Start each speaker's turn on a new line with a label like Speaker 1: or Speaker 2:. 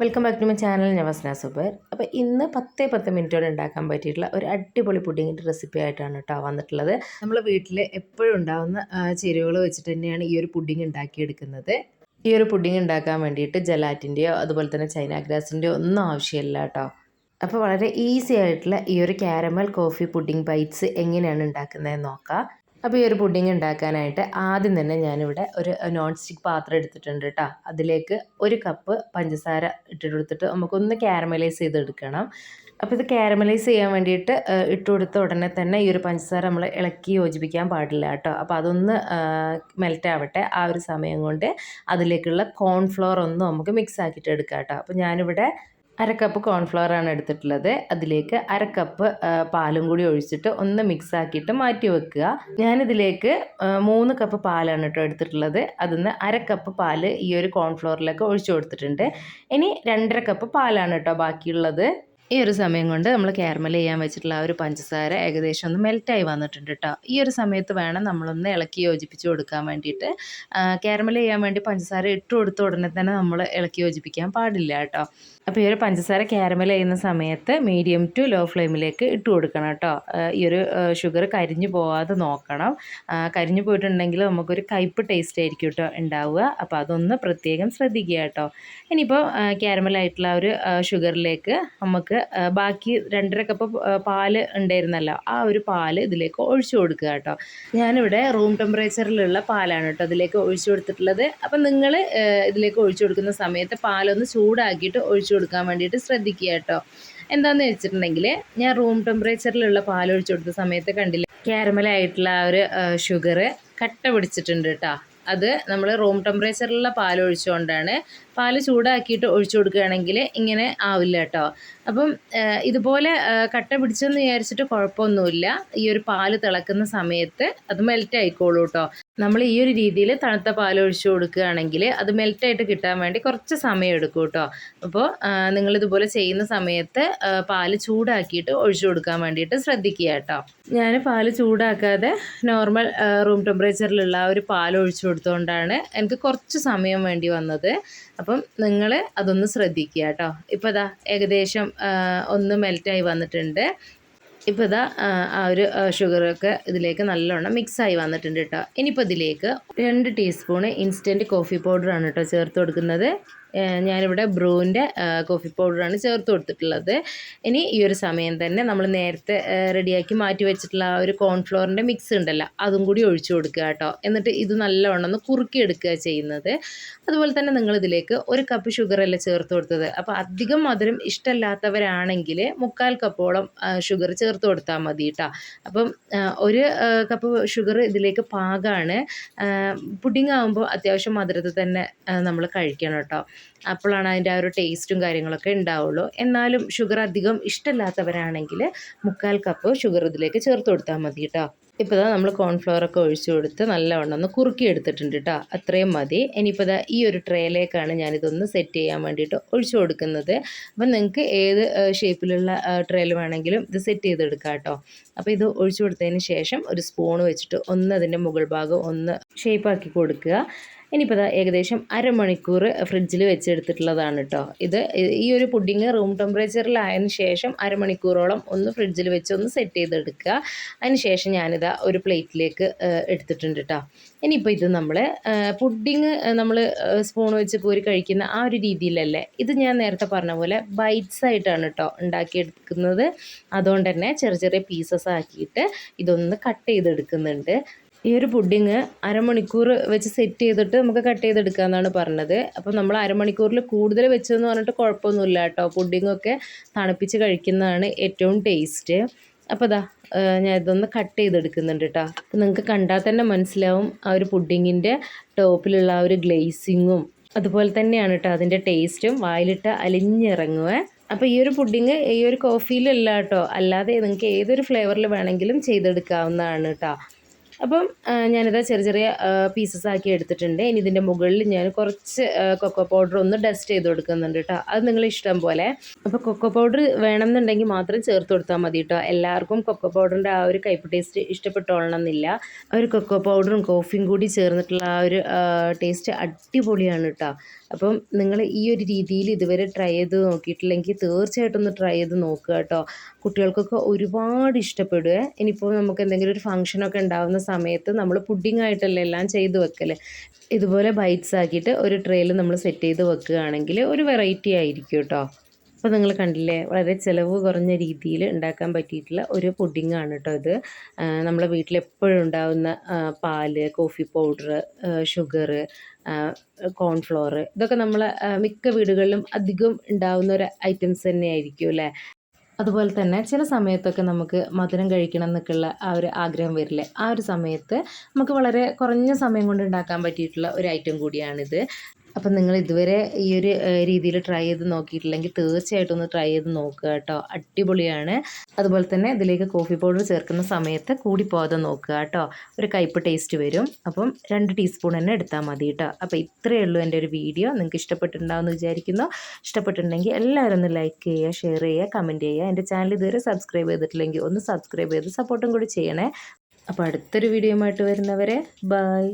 Speaker 1: Welcome back to my channel ഞാൻ Vasna super അപ്പോൾ ഇന്ന് പത്ത് പത്ത് മിനിറ്റോടെ ഉണ്ടാക്കാൻ പറ്റിയിട്ടുള്ള ഒരു അടിപൊളി പുഡിങ്ങിന്റെ റെസിപ്പി ആയിട്ടാണ് കേട്ടോ വന്നിട്ടുള്ളത്. നമ്മൾ വീട്ടിൽ എപ്പോഴും ഉണ്ടാകുന്ന ചേരുവകൾ വെച്ചിട്ട് തന്നെയാണ് ഈ ഒരു പുഡിങ് ഉണ്ടാക്കിയെടുക്കുന്നത്. ഈ ഒരു പുഡിങ് ഉണ്ടാക്കാൻ വേണ്ടിയിട്ട് ജലാറ്റിന്റെയോ അതുപോലെ തന്നെ ചൈന ഗ്രാസിന്റെയോ ഒന്നും ആവശ്യമില്ല കേട്ടോ അപ്പോൾ വളരെ ഈസി ആയിട്ടുള്ള ഈ ഒരു കാരമൽ കോഫി പുഡിംഗ് ബൈറ്റ്സ് എങ്ങനെയാണ് ഉണ്ടാക്കുന്നതെന്ന് നോക്കാം. അപ്പോൾ ഈ ഒരു പുഡിംഗ് ഉണ്ടാക്കാനായിട്ട് ആദ്യം തന്നെ ഞാനിവിടെ ഒരു നോൺ സ്റ്റിക്ക് പാത്രം എടുത്തിട്ടുണ്ട് കേട്ടോ. അതിലേക്ക് ഒരു കപ്പ് പഞ്ചസാര ഇട്ടിട്ട് കൊടുത്തിട്ട് നമുക്കൊന്ന് ക്യാരമലൈസ് ചെയ്തെടുക്കണം. അപ്പോൾ ഇത് ക്യാരമലൈസ് ചെയ്യാൻ വേണ്ടിയിട്ട് ഇട്ട് കൊടുത്ത ഉടനെ തന്നെ ഈ ഒരു പഞ്ചസാര നമ്മൾ ഇളക്കി യോജിപ്പിക്കാൻ പാടില്ല കേട്ടോ. അപ്പോൾ അതൊന്ന് മെൽറ്റ് ആവട്ടെ. ആ ഒരു സമയം കൊണ്ട് അതിലേക്കുള്ള കോൺഫ്ലോർ ഒന്ന് നമുക്ക് മിക്സ് ആക്കിയിട്ട് എടുക്കാം കേട്ടോ. അപ്പോൾ ഞാനിവിടെ അര കപ്പ് കോൺഫ്ലവർ ആണ് എടുത്തിട്ടുള്ളത്. അതിലേക്ക് അര കപ്പ് പാലും കൂടി ഒഴിച്ചിട്ട് ഒന്ന് മിക്സ് ആക്കിയിട്ട് മാറ്റി വെക്കുക. ഞാനിതിലേക്ക് മൂന്ന് കപ്പ് പാലാണ് കേട്ടോ എടുത്തിട്ടുള്ളത്. അതിന്ന് അര കപ്പ് പാൽ ഈ ഒരു കോൺഫ്ലവറിലേക്ക് ഒഴിച്ചു കൊടുത്തിട്ടുണ്ട്. ഇനി രണ്ടര കപ്പ് പാലാണ് കേട്ടോ ബാക്കിയുള്ളത്. ഈ ഒരു സമയം കൊണ്ട് നമ്മൾ കാരമൽ ചെയ്യാൻ വെച്ചിട്ടുള്ള ആ ഒരു പഞ്ചസാര ഏകദേശം ഒന്ന് മെൽറ്റായി വന്നിട്ടുണ്ട് കേട്ടോ ഈ ഒരു സമയത്ത് വേണം നമ്മളൊന്ന് ഇളക്കി യോജിപ്പിച്ച് കൊടുക്കാൻ വേണ്ടിയിട്ട്. കാരമൽ ചെയ്യാൻ വേണ്ടി പഞ്ചസാര ഇട്ട് കൊടുത്ത ഉടനെ തന്നെ നമ്മൾ ഇളക്കി യോജിപ്പിക്കാൻ പാടില്ല കേട്ടോ അപ്പോൾ ഈ ഒരു പഞ്ചസാര കാരമൽ ചെയ്യുന്ന സമയത്ത് മീഡിയം ടു ലോ ഫ്ലെയിമിലേക്ക് ഇട്ട് കൊടുക്കണം കേട്ടോ ഈ ഒരു ഷുഗർ കരിഞ്ഞു പോവാതെ നോക്കണം. കരിഞ്ഞു പോയിട്ടുണ്ടെങ്കിൽ നമുക്കൊരു കയ്പ് ടേസ്റ്റ് ആയിരിക്കും കേട്ടോ ഉണ്ടാവുക. അപ്പോൾ അതൊന്ന് പ്രത്യേകം ശ്രദ്ധിക്കുക കേട്ടോ ഇനിയിപ്പോൾ കാരമലായിട്ടുള്ള ഒരു ഷുഗറിലേക്ക് നമുക്ക് ബാക്കി രണ്ടര കപ്പ് പാൽ ഉണ്ടായിരുന്നല്ലോ ആ ഒരു പാൽ ഇതിലേക്ക് ഒഴിച്ചു കൊടുക്കുക കേട്ടോ. ഞാനിവിടെ റൂം ടെമ്പറേച്ചറിലുള്ള പാലാണ് കേട്ടോ അതിലേക്ക് ഒഴിച്ചു കൊടുത്തിട്ടുള്ളത്. അപ്പം നിങ്ങൾ ഇതിലേക്ക് ഒഴിച്ചു കൊടുക്കുന്ന സമയത്ത് പാലൊന്ന് ചൂടാക്കിയിട്ട് ഒഴിച്ചു കൊടുക്കാൻ വേണ്ടിയിട്ട് ശ്രദ്ധിക്കുക കേട്ടോ. എന്താന്ന് വെച്ചിട്ടുണ്ടെങ്കിൽ ഞാൻ റൂം ടെമ്പറേച്ചറിലുള്ള പാൽ ഒഴിച്ചു കൊടുത്ത സമയത്ത് കണ്ടില്ല ക്യാരമലായിട്ടുള്ള ആ ഒരു ഷുഗർ കട്ട പിടിച്ചിട്ടുണ്ട് കേട്ടോ. അത് നമ്മൾ റൂം ടെമ്പറേച്ചറിലുള്ള പാൽ ഒഴിച്ചുകൊണ്ടാണ് പാൽ ചൂടാക്കിയിട്ട് ഒഴിച്ചു കൊടുക്കുകയാണെങ്കിൽ ഇങ്ങനെ ആവില്ല കേട്ടോ. അപ്പം ഇതുപോലെ കട്ട പിടിച്ചെന്ന് വിചാരിച്ചിട്ട് കുഴപ്പമൊന്നുമില്ല. ഈ ഒരു പാൽ തിളക്കുന്ന സമയത്ത് അത് മെൽറ്റ് ആയിക്കോളൂ കേട്ടോ. നമ്മൾ ഈ ഒരു രീതിയിൽ തണുത്ത പാൽ ഒഴിച്ചു കൊടുക്കുകയാണെങ്കിൽ അത് മെൽറ്റായിട്ട് കിട്ടാൻ വേണ്ടി കുറച്ച് സമയം എടുക്കും കേട്ടോ. അപ്പോൾ നിങ്ങളിതുപോലെ ചെയ്യുന്ന സമയത്ത് പാൽ ചൂടാക്കിയിട്ട് ഒഴിച്ചു കൊടുക്കാൻ വേണ്ടിയിട്ട് ശ്രദ്ധിക്കുക കേട്ടോ. ഞാൻ പാൽ ചൂടാക്കാതെ നോർമൽ റൂം ടെമ്പറേച്ചറിലുള്ള ഒരു പാൽ ഒഴിച്ചു കൊടുത്തുകൊണ്ടാണ് എനിക്ക് കുറച്ച് സമയം വേണ്ടി വന്നത്. അപ്പം നിങ്ങൾ അതൊന്ന് ശ്രദ്ധിക്കുക കേട്ടോ. ഇപ്പോൾ ഇതാ ഏകദേശം ഒന്ന് മെൽറ്റായി വന്നിട്ടുണ്ട്. ഇപ്പോൾ ഇതാ ആ ഒരു ഷുഗറൊക്കെ ഇതിലേക്ക് നല്ലോണം മിക്സായി വന്നിട്ടുണ്ട് കേട്ടോ. ഇനിയിപ്പോൾ ഇതിലേക്ക് രണ്ട് ടീസ്പൂണ് ഇൻസ്റ്റന്റ് കോഫി പൗഡറാണ് കേട്ടോ ചേർത്ത് കൊടുക്കുന്നത്. ഞാനിവിടെ ബ്രൂവിന്റെ കോഫി പൗഡറാണ് ചേർത്ത് കൊടുത്തിട്ടുള്ളത്. ഇനി ഈ ഒരു സമയം തന്നെ നമ്മൾ നേരത്തെ റെഡിയാക്കി മാറ്റി വെച്ചിട്ടുള്ള ആ ഒരു കോൺഫ്ലോറിന്റെ മിക്സ് ഉണ്ടല്ലോ അതും കൂടി ഒഴിച്ചു കൊടുക്കുക കേട്ടോ. എന്നിട്ട് ഇത് നല്ലവണ്ണം ഒന്ന് കുറുക്കിയെടുക്കുക ചെയ്യുന്നത്. അതുപോലെ തന്നെ നിങ്ങളിതിലേക്ക് ഒരു കപ്പ് ഷുഗർ അല്ല ചേർത്ത് കൊടുത്തത്. അപ്പോൾ അധികം മധുരം ഇഷ്ടമല്ലാത്തവരാണെങ്കിൽ മുക്കാൽ കപ്പോളം ഷുഗർ ചേർത്ത് കൊടുത്താൽ മതി കേട്ടോ. അപ്പം ഒരു കപ്പ് ഷുഗർ ഇതിലേക്ക് പാകമാണ് പുഡിംഗ് ആകുമ്പോൾ അത്യാവശ്യം മധുരത്തിൽ തന്നെ നമ്മൾ കഴിക്കണം കേട്ടോ. അപ്പോഴാണ് അതിന്റെ ആ ഒരു ടേസ്റ്റും കാര്യങ്ങളൊക്കെ ഉണ്ടാവുള്ളൂ. എന്നാലും ഷുഗർ അധികം ഇഷ്ടമല്ലാത്തവരാണെങ്കിൽ മുക്കാൽ കപ്പ് ഷുഗർ ഇതിലേക്ക് ചേർത്ത് കൊടുത്താൽ മതി കേട്ടോ. ഇപ്പോൾ നമ്മൾ കോൺഫ്ലവറൊക്കെ ഒഴിച്ചു കൊടുത്ത് നല്ലവണ്ണം ഒന്ന് കുറുക്കി എടുത്തിട്ടുണ്ട് കേട്ടോ. അത്രയും മതി. ഇനിയിപ്പോൾ ഈ ഒരു ട്രേയിലേക്കാണ് ഞാനിതൊന്ന് സെറ്റ് ചെയ്യാൻ വേണ്ടിയിട്ട് ഒഴിച്ചു കൊടുക്കുന്നത്. അപ്പം നിങ്ങൾക്ക് ഏത് ഷേപ്പിലുള്ള ട്രേയിൽ വേണമെങ്കിലും ഇത് സെറ്റ് ചെയ്തെടുക്കാം കേട്ടോ. അപ്പോൾ ഇത് ഒഴിച്ചു കൊടുത്തതിന് ശേഷം ഒരു സ്പൂൺ വെച്ചിട്ട് ഒന്ന് അതിന്റെ മുകൾ ഭാഗം ഒന്ന് ഷേപ്പാക്കി കൊടുക്കുക. ഇനിയിപ്പോൾ ഏകദേശം അരമണിക്കൂർ ഫ്രിഡ്ജിൽ വെച്ചെടുത്തിട്ടുള്ളതാണ് കേട്ടോ ഇത് ഈ ഒരു പുഡിങ് റൂം ടെമ്പറേച്ചറിലായതിന് ശേഷം അരമണിക്കൂറോളം ഒന്ന് ഫ്രിഡ്ജിൽ വെച്ച് ഒന്ന് സെറ്റ് ചെയ്തെടുക്കുക. അതിന് ശേഷം ഞാനിതാ ഒരു പ്ലേറ്റിലേക്ക് എടുത്തിട്ടുണ്ട് കേട്ടോ ഇനിയിപ്പോൾ ഇത് നമ്മൾ പുഡിങ് നമ്മൾ സ്പൂൺ വെച്ച് കോരി കഴിക്കുന്ന ആ ഒരു രീതിയിലല്ലേ. ഇത് ഞാൻ നേരത്തെ പറഞ്ഞ പോലെ ബൈറ്റ്സ് ആയിട്ടാണ് കേട്ടോ ഉണ്ടാക്കിയെടുക്കുന്നത്. അതുകൊണ്ട് തന്നെ ചെറിയ ചെറിയ പീസസ് ആക്കിയിട്ട് ഇതൊന്ന് കട്ട് ചെയ്തെടുക്കുന്നുണ്ട്. ഈ ഒരു പുഡിങ് അരമണിക്കൂർ വെച്ച് സെറ്റ് ചെയ്തിട്ട് നമുക്ക് കട്ട് ചെയ്തെടുക്കാമെന്നാണ് പറഞ്ഞത്. അപ്പോൾ നമ്മൾ അരമണിക്കൂറിൽ കൂടുതൽ വെച്ചതെന്ന് പറഞ്ഞിട്ട് കുഴപ്പമൊന്നുമില്ല കേട്ടോ. പുഡിങ്ങൊക്കെ തണുപ്പിച്ച് കഴിക്കുന്നതാണ് ഏറ്റവും ടേസ്റ്റ് അപ്പോൾ അതാ ഞാൻ ഇതൊന്ന് കട്ട് ചെയ്തെടുക്കുന്നുണ്ട് കേട്ടോ. അപ്പോൾ നിങ്ങൾക്ക് കണ്ടാൽ തന്നെ മനസ്സിലാവും ആ ഒരു പുഡിങ്ങിന്റെ ടോപ്പിലുള്ള ആ ഒരു ഗ്ലേസിങ്ങും അതുപോലെ തന്നെയാണ് കേട്ടോ അതിന്റെ ടേസ്റ്റും വായിലിട്ട് അലിഞ്ഞിറങ്ങുക അപ്പോൾ ഈ ഒരു പുഡിങ് ഈ ഒരു കോഫിയിലല്ല കേട്ടോ. അല്ലാതെ നിങ്ങൾക്ക് ഏതൊരു ഫ്ലേവറിൽ വേണമെങ്കിലും ചെയ്തെടുക്കാവുന്നതാണ് കേട്ടോ. അപ്പം ഞാനിത് ചെറിയ ചെറിയ പീസസ് ആക്കി എടുത്തിട്ടുണ്ട്. ഇനി ഇതിന്റെ മുകളിൽ ഞാൻ കുറച്ച് കൊക്കോ പൗഡർ ഒന്ന് ഡസ്റ്റ് ചെയ്ത് കൊടുക്കുന്നുണ്ട് കേട്ടോ അത് നിങ്ങൾ ഇഷ്ടം പോലെ. അപ്പോൾ കൊക്കോ പൗഡർ വേണമെന്നുണ്ടെങ്കിൽ മാത്രം ചേർത്ത് കൊടുത്താൽ മതി കേട്ടോ എല്ലാവർക്കും കൊക്കോ പൗഡറിന്റെ ആ ഒരു കയ്പ് ടേസ്റ്റ് ഇഷ്ടപ്പെട്ടോളണം എന്നില്ല ഒരു കൊക്കോ പൗഡറും കോഫിയും കൂടി ചേർന്നിട്ടുള്ള ആ ഒരു ടേസ്റ്റ് അടിപൊളിയാണ് കേട്ടോ അപ്പം നിങ്ങൾ ഈ ഒരു രീതിയിൽ ഇതുവരെ ട്രൈ ചെയ്ത് നോക്കിയിട്ടില്ലെങ്കിൽ തീർച്ചയായിട്ടും ഒന്ന് ട്രൈ ചെയ്ത് നോക്കുക കേട്ടോ കുട്ടികൾക്കൊക്കെ ഒരുപാട് ഇഷ്ടപ്പെടുക ഇനിയിപ്പോൾ നമുക്ക് എന്തെങ്കിലും ഒരു ഫംഗ്ഷനൊക്കെ ഉണ്ടാകുന്ന സമയത്ത് നമ്മൾ പുഡിംഗ് ആയിട്ടല്ല എല്ലാം ചെയ്ത് വെക്കൽ ഇതുപോലെ ബൈറ്റ്സ് ആക്കിയിട്ട് ഒരു ട്രേയിൽ നമ്മൾ സെറ്റ് ചെയ്ത് വെക്കുകയാണെങ്കിൽ ഒരു വെറൈറ്റി ആയിരിക്കും കേട്ടോ അപ്പോൾ നിങ്ങൾ കണ്ടില്ലേ വളരെ ചിലവ് കുറഞ്ഞ രീതിയിൽ ഉണ്ടാക്കാൻ പറ്റിയിട്ടുള്ള ഒരു പുഡിങ്ങാണ് കേട്ടോ ഇത്. നമ്മളെ വീട്ടിൽ എപ്പോഴും ഉണ്ടാകുന്ന പാൽ കോഫി പൗഡർ ഷുഗർ കോൺഫ്ലോർ ഇതൊക്കെ നമ്മൾ മിക്ക വീടുകളിലും അധികം ഉണ്ടാകുന്ന ഒരു ഐറ്റംസ് തന്നെയായിരിക്കും അല്ലേ അതുപോലെ തന്നെ ചില സമയത്തൊക്കെ നമുക്ക് മധുരം കഴിക്കണം എന്നൊക്കെയുള്ള ആ ഒരു ആഗ്രഹം വരില്ലേ? ആ ഒരു സമയത്ത് നമുക്ക് വളരെ കുറഞ്ഞ സമയം കൊണ്ട് ഉണ്ടാക്കാൻ പറ്റിയിട്ടുള്ള ഒരു ഐറ്റം കൂടിയാണിത്. അപ്പം നിങ്ങൾ ഇതുവരെ ഈ ഒരു രീതിയിൽ ട്രൈ ചെയ്ത് നോക്കിയിട്ടില്ലെങ്കിൽ തീർച്ചയായിട്ടും ഒന്ന് ട്രൈ ചെയ്ത് നോക്കുക കേട്ടോ. അടിപൊളിയാണ്. അതുപോലെ തന്നെ ഇതിലേക്ക് കോഫി പൗഡർ ചേർക്കുന്ന സമയത്ത് കൂടി പോകാതെ നോക്കുക കേട്ടോ. ഒരു കയ്പ് ടേസ്റ്റ് വരും. അപ്പം രണ്ട് ടീസ്പൂൺ തന്നെ എടുത്താൽ മതി കേട്ടോ. അപ്പോൾ ഇത്രയേ ഉള്ളൂ എന്റെ ഒരു വീഡിയോ നിങ്ങൾക്ക് ഇഷ്ടപ്പെട്ടിട്ടുണ്ടാവുമെന്ന് വിചാരിക്കുന്നു. ഇഷ്ടപ്പെട്ടിട്ടുണ്ടെങ്കിൽ എല്ലാവരും ഒന്ന് ലൈക്ക് ചെയ്യുക ഷെയർ ചെയ്യുക കമന്റ് ചെയ്യുക. എന്റെ ചാനൽ ഇതുവരെ സബ്സ്ക്രൈബ് ചെയ്തിട്ടില്ലെങ്കിൽ ഒന്ന് സബ്സ്ക്രൈബ് ചെയ്ത് സപ്പോർട്ടും കൂടി ചെയ്യണേ. അപ്പോൾ അടുത്തൊരു വീഡിയോ ആയിട്ട് വരുന്നവരെ ബൈ